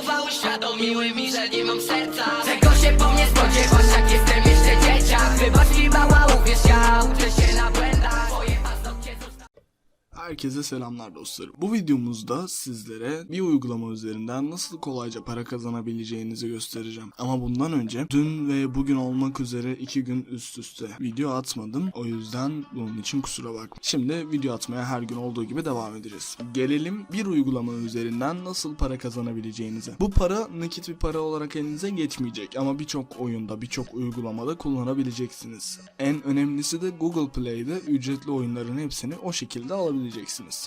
słowa uświadomiły mi, że nie mam serca Herkese selamlar dostlarım. Bu videomuzda sizlere bir uygulama üzerinden nasıl kolayca para kazanabileceğinizi göstereceğim. Ama bundan önce dün ve bugün olmak üzere iki gün üst üste video atmadım. O yüzden bunun için kusura bakmayın. Şimdi video atmaya her gün olduğu gibi devam edeceğiz. Gelelim bir uygulama üzerinden nasıl para kazanabileceğinize. Bu para nakit bir para olarak elinize geçmeyecek ama birçok oyunda, birçok uygulamada kullanabileceksiniz. En önemlisi de Google Play'de ücretli oyunların hepsini o şekilde alabileceksiniz.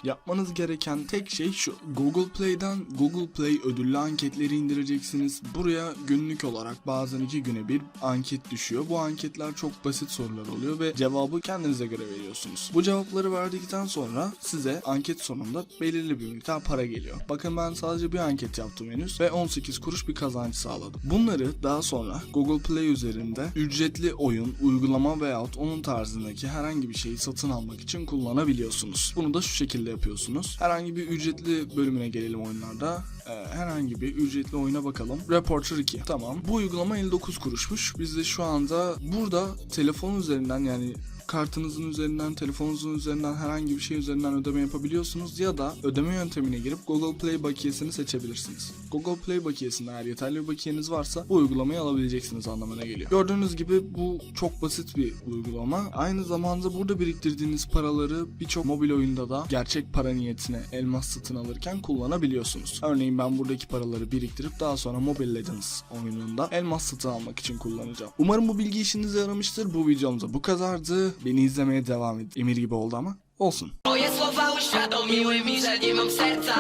Yapmanız gereken tek şey şu. Google Play'den Google Play ödüllü anketleri indireceksiniz. Buraya günlük olarak bazen iki güne bir anket düşüyor. Bu anketler çok basit sorular oluyor ve cevabı kendinize göre veriyorsunuz. Bu cevapları verdikten sonra size anket sonunda belirli bir miktar para geliyor. Bakın ben sadece bir anket yaptım henüz ve 18 kuruş bir kazanç sağladım. Bunları daha sonra Google Play üzerinde ücretli oyun, uygulama veyahut onun tarzındaki herhangi bir şeyi satın almak için kullanabiliyorsunuz. Bunu da şu şekilde yapıyorsunuz. Herhangi bir ücretli bölümüne gelelim oyunlarda. Ee, herhangi bir ücretli oyuna bakalım. Reporter 2. Tamam. Bu uygulama 59 kuruşmuş. Biz de şu anda burada telefon üzerinden yani kartınızın üzerinden, telefonunuzun üzerinden herhangi bir şey üzerinden ödeme yapabiliyorsunuz ya da ödeme yöntemine girip Google Play bakiyesini seçebilirsiniz. Google Play bakiyesinde eğer yeterli bir bakiyeniz varsa bu uygulamayı alabileceksiniz anlamına geliyor. Gördüğünüz gibi bu çok basit bir uygulama. Aynı zamanda burada biriktirdiğiniz paraları birçok mobil oyunda da gerçek para niyetine elmas satın alırken kullanabiliyorsunuz. Örneğin ben buradaki paraları biriktirip daha sonra Mobile Legends oyununda elmas satın almak için kullanacağım. Umarım bu bilgi işinize yaramıştır. Bu videomda bu kadardı. Beni izlemeye devam edin. Emir gibi oldu ama olsun. Twoje słowa uświadomiły mi, że nie mam serca